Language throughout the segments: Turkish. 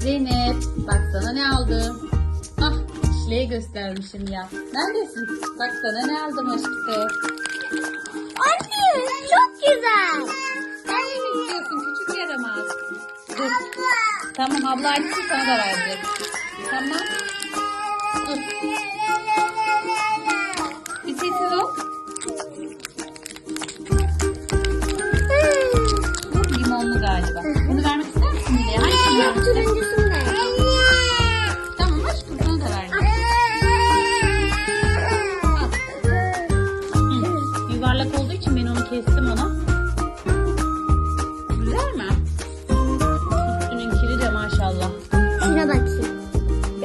Zeynep bak sana ne aldım. Ah Şile'ye göstermişim ya. Neredesin? Bak sana ne aldım aşkım. Anne çok güzel. Sen de mi istiyorsun küçük yaramaz? Dur. Tamam abla annesi sana da verecek. Tamam. Dur. Bir sessiz ol. Bu limonlu galiba. Bunu vermek ister misin? Hangisini vermek istersin?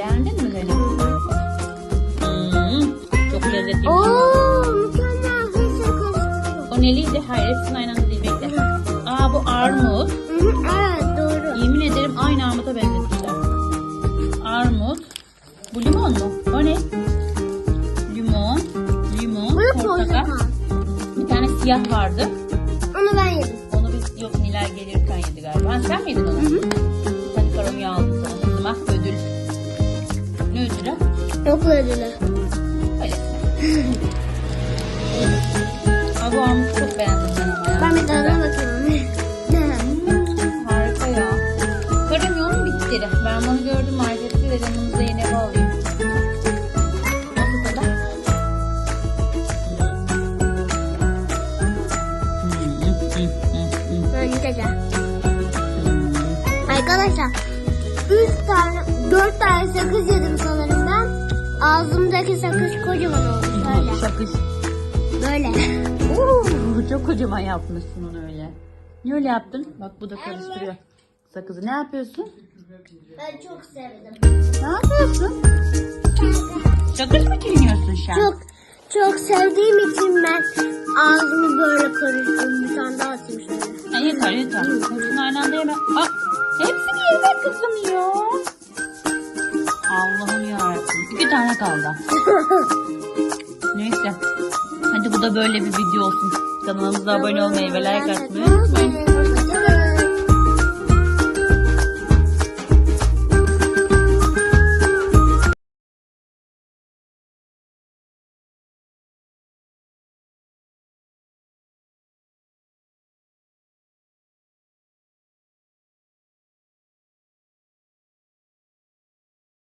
Beğendin mi Zeynep? Hmm, çok lezzetli. bir şey. Oo mükemmel. Hepsini karıştırıyorum. O neliydi? Hayır hepsinin aynı anda değil bekle. Aa bu armut. Hı hı, Evet doğru. Yemin ederim aynı armuta benzetmişler. Armut. Bu limon mu? O ne? Limon. Limon. Bu portakal. Bir tane siyah vardı. Onu ben yedim. Onu biz yok Nilay gelirken yedi galiba. Ha, sen mi yedin onu? Bir tane Öylesine. Aa, bu armutu çok beğendim ben ama ya. Ben bir tadına bakayım. Harika ya. Karamyon bitti. Ben bunu gördüm markette de yanımıza yeni ev alayım. Arkadaşlar 3 tane 4 tane sakız yedim ben. Ağzımdaki sakız kocaman oldu şöyle. Şakış. Böyle. Oo, çok kocaman yapmışsın onu öyle. Niye öyle yaptın? Bak bu da karıştırıyor. Sakızı ne yapıyorsun? Ben çok sevdim. Ne yapıyorsun? Şakış mı çiğniyorsun şu an? Çok çok sevdiğim için ben ağzımı böyle karıştırdım. Bir tane daha atayım şöyle. Ha, yeter yeter. Hepsini aynı anda yeme. Aa, hepsini yeme kızım ya. Tane kaldı. Neyse. Hadi bu da böyle bir video olsun. Kanalımıza abone olmayı ve like atmayı unutmayın.